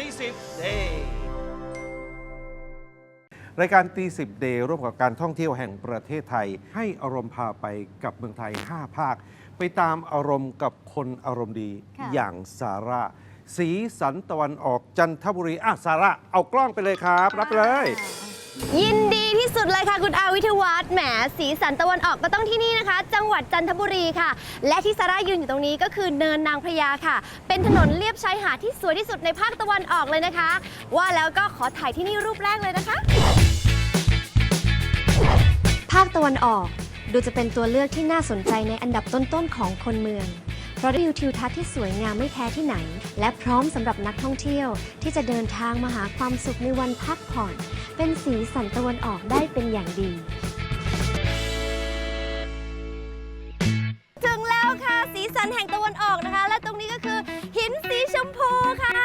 ตีสิบเดย์รายการตีสิบเดย์ร่วมกับการท่องเที่ยวแห่งประเทศไทย ให้อารมณ์พาไปกับเมืองไทย 5 ภาค ไปตามอารมณ์กับคนอารมณ์ดีค่ะ อย่างซาร่าสีสันตะวันออกจันทบุรีอะซาร่าเอากล้องไปเลยครับ รับไปเลย ยินดีที่สุดเลยค่ะคุณอาวิทยวัฒน์แหมสีสันตะวันออกก็ต้องที่นี่นะคะ จังหวัดจันทบุรีค่ะ และที่ซาร่ายืนอยู่ตรงนี้ก็คือเนินนางพระยาค่ะ เป็นถนนเลียบชายหาดที่สวยที่สุดในภาคตะวันออกเลยนะคะ ว่าแล้วก็ขอถ่ายที่นี่รูปแรกเลยนะคะ ภาคตะวันออกดูจะเป็นตัวเลือกที่น่าสนใจในอันดับต้นๆของคนเมือง เพราะได้วิวทิวทัศน์ที่สวยงามไม่แพ้ที่ไหน และพร้อมสำหรับนักท่องเที่ยว ที่จะเดินทางมาหาความสุขในวันพักผ่อน เป็นสีสันตะวันออกได้เป็นอย่างดี ถึงแล้วค่ะ สีสันแห่งตะวันออกนะคะ และตรงนี้ก็คือหินสีชมพูค่ะ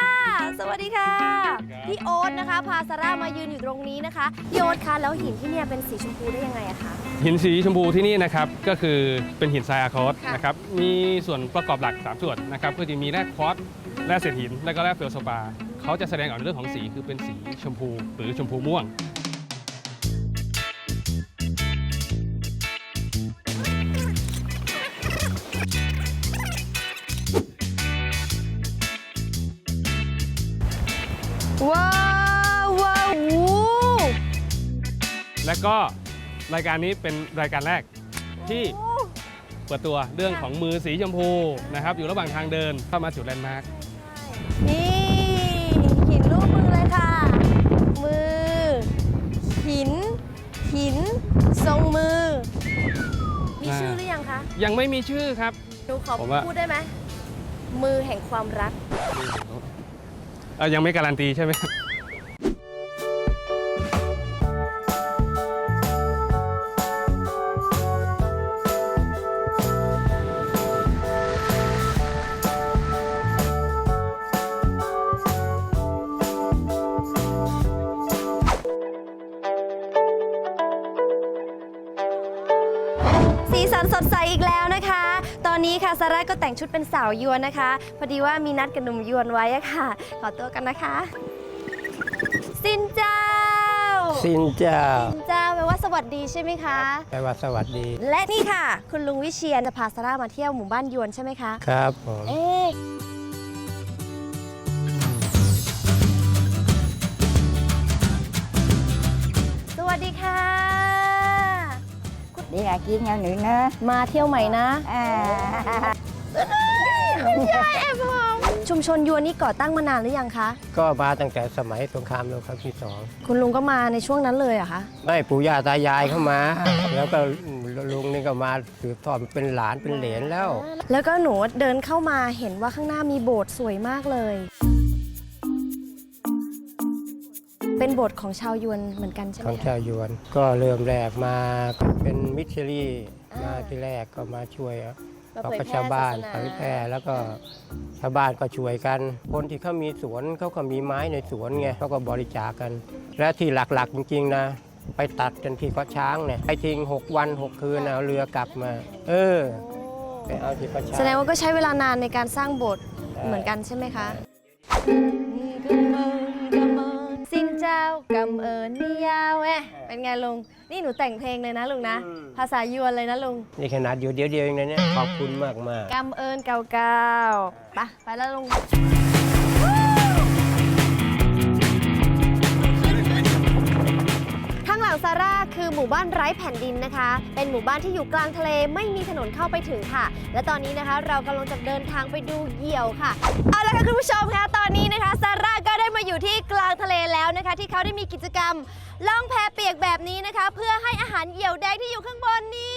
สวัสดีค่ะ พี่โอ๊ตนะคะ พาซาร่ามายืนอยู่ตรงนี้นะคะพี่โอ๊ตคะแล้วหินที่เนี่ยเป็นสีชมพูได้ยังไงอะคะ หินสีชมพูที่นี่นะครับก็คือเป็นหินทรายอะคอสค่ะ นะครับมีส่วนประกอบหลัก 3 ส่วนนะครับก็จะมีแร่ควอตซ์แร่เศษหิน และก็แร่เฟลสปาเขาจะแสดงออกในเรื่องของสีคือเป็นสีชมพูหรือชมพูม่วง ว้าวว้าววู้และก็รายการนี้เป็นรายการแรกที่เปิดตัวเรื่องของมือสีชมพูนะครับ อยู่ระหว่างทางเดินเข้ามาจุดแลนด์มาร์คนี่หินรูปมือเลยค่ะ มือ หิน หิน ทรงมือ มีชื่อหรือยังคะยังไม่มีชื่อครับหนูขอผมว่า พูดได้ไหม มือแห่งความรัก เออยังไม่การันตีใช่ไหม สีสันสดใสอีกแล้วนะคะ ตอนนี้ค่ะซาร่าก็แต่งชุดเป็นสาวยวนนะคะ พอดีว่ามีนัดกับหนุ่มยวนไว้อะค่ะ ขอตัวกันนะคะ สินเจ้า สินเจ้าสินเจ้าแปลว่าสวัสดีใช่ไหมคะ แปลว่าสวัสดี และนี่ค่ะ คุณลุงวิเชียนจะพาซาร่ามาเที่ยวหมู่บ้านยวนใช่ไหมคะครับผมเอ๊ะสวัสดีค่ะ đi là chia nhau nữa nữa มาเที่ยวใหม่นะ à คุณยายแอบมองชุมชนยวนนี่ก่อตั้งมานานหรือยังคะ ก็มาตั้งแต่สมัยสงครามโลกครั้งที่สองคุณลุงก็มาในช่วงนั้นเลยเหรอะคะ ไม่ปู่ย่าตายายเข้ามา แล้วก็ลุงนี่ก็มาสืบทอดเป็นหลานเป็นเหลนแล้ว แล้วก็หนูเดินเข้ามาเห็นว่าข้างหน้ามีโบสถ์สวยมากเลย เป็นโบสถ์ของชาวยวนเหมือนกันใช่ไหขมองคะ ชาวยวน ก็เริ่มแรกมาเป็นมิชลีอ่ามมาที่แรกก็มาช่วยมาเขาเผยก็แพร่ชาวบ้านศสเผยแพร่แล้วก็ชาวบ้านก็ช่วยกัน คนที่เขามีสวนเขาก็มีไม้ในสวนไงเขาก็บริจาคกัน และที่หลักๆจริงๆนะ ไปตัดกันที่เกาะช้างเนี่ยไปทิ้ง 6 วัน 6 คืนเอาเรือกลับมา เออไปเอาที่เกาะช้าง แสดงว่าก็ใช้เวลานานในการสร้างโบสถ์ใช่เหมือนกันใช่ไหมคะสิน เจ้ากำเอิญนิยาวแอะเป็นไงลุง นี่หนูแต่งเพลงเลยนะลุงนะภาษายวนเลยนะลุงนี่ขนาดอยู่เดียวๆเองนะเนี่ยขอบคุณมากมากๆกำเอิญเก่าๆไปไปแล้วลุงข้างหลังซาร่าคือหมู่บ้านไร้แผ่นดินนะคะ เป็นหมู่บ้านที่อยู่กลางทะเลไม่มีถนนเข้าไปถึงค่ะ และตอนนี้นะคะเรากำลังจะเดินทางไปดูเหยี่ยวค่ะ เอาละค่ะคุณผู้ชมคะตอนนี้นะคะซาร่าก็ได้มาอยู่ที่กล นะคะ ที่เขาได้มีกิจกรรมล่องแพเปียกแบบนี้นะคะ เพื่อให้อาหารเหยี่ยวแดงที่อยู่ข้างบนนี้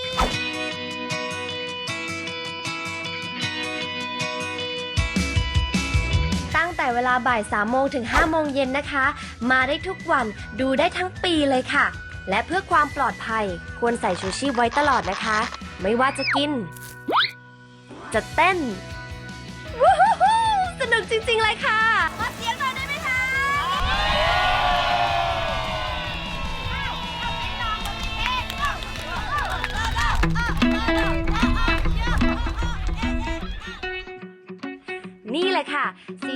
ตั้งแต่เวลาบ่าย3โมงถึง5โมงเย็นนะคะ มาได้ทุกวันดูได้ทั้งปีเลยค่ะ และเพื่อความปลอดภัยควรใส่ชูชีพไว้ตลอดนะคะ ไม่ว่าจะกิน จะเต้น วู้ฮู้ฮู้สนุกจริงๆเลยค่ะ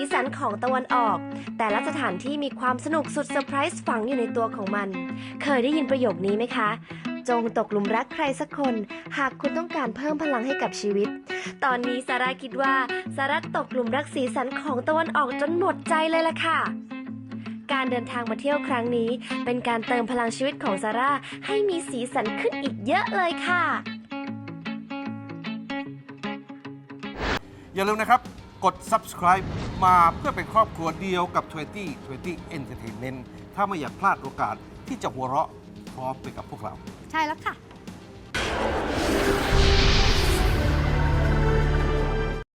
สีสันของตะวันออก แต่ละสถานที่มีความสนุกสุดเซอร์ไพรส์ฝังอยู่ในตัวของมัน เคยได้ยินประโยคนี้ไหมคะ จงตกหลุมรักใครสักคน หากคุณต้องการเพิ่มพลังให้กับชีวิต ตอนนี้ซาร่าคิดว่าซาร่าตกหลุมรักสีสันของตะวันออกจนหมดใจเลยล่ะค่ะการเดินทางมาเที่ยวครั้งนี้ เป็นการเติมพลังชีวิตของซาร่าให้มีสีสันขึ้นอีกเยอะเลยค่ะ อย่าลืมนะครับ กด subscribe มาเพื่อเป็นครอบครัวเดียวกับ 2020 Entertainment ถ้าไม่อยากพลาดโอกาสที่จะหัวเราะพร้อมไปกับพวกเรา ใช่แล้วค่ะ